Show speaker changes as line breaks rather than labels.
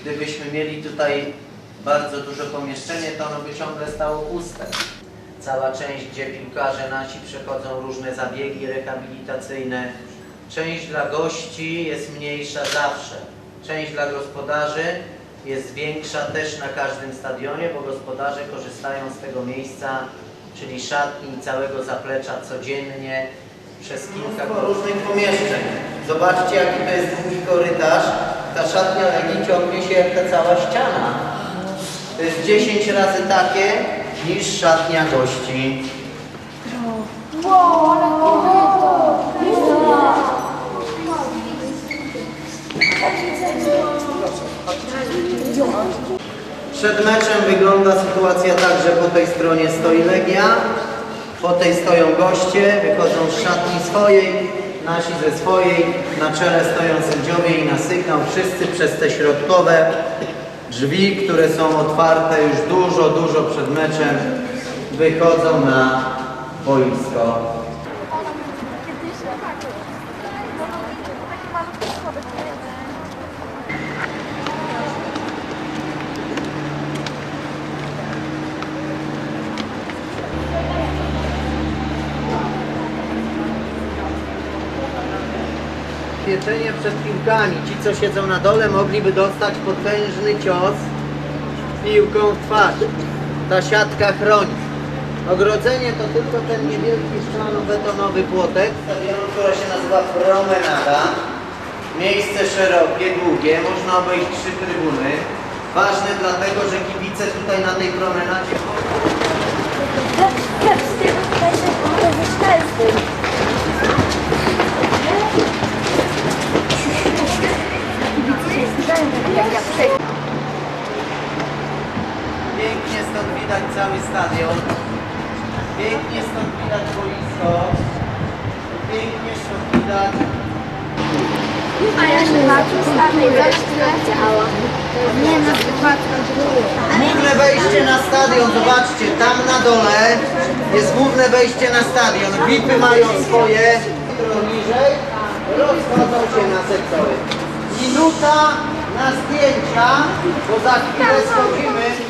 gdybyśmy mieli tutaj bardzo duże pomieszczenie, to ono by ciągle stało puste. Cała część, gdzie piłkarze nasi przechodzą różne zabiegi rehabilitacyjne. Część dla gości jest mniejsza zawsze. Część dla gospodarzy jest większa też na każdym stadionie, bo gospodarze korzystają z tego miejsca, czyli szatni i całego zaplecza codziennie przez kilka różnych pomieszczeń. Zobaczcie, jaki to jest długi korytarz. Ta szatnia Legii ciągnie się jak ta cała ściana. To jest 10 razy takie niż szatnia gości. Przed meczem wygląda sytuacja tak, że po tej stronie stoi Legia, po tej stoją goście, wychodzą z szatni swojej, nasi ze swojej, na czele stoją sędziowie i na sygnał wszyscy przez te środkowe drzwi, które są otwarte już dużo, dużo przed meczem, wychodzą na boisko. Pieczenie przed piłkami. Ci, co siedzą na dole, mogliby dostać potężny cios piłką w twarz. Ta siatka chroni. Ogrodzenie to tylko ten niewielki szklano-betonowy płotek, stadionu, która się nazywa promenada. Miejsce szerokie, długie, można obejść trzy trybuny. Ważne dlatego, że kibice tutaj na tej promenadzie cały stadion. Pięknie stąd widać boisko. Pięknie stąd widać.
A ja się patrzę starej wreszcie działa. Nie na
Główne wejście na stadion, zobaczcie, tam na dole jest główne wejście na stadion. VIP-y mają swoje. Niżej rozchodzą się na sektory. Minuta na zdjęcia, bo za chwilę schodzimy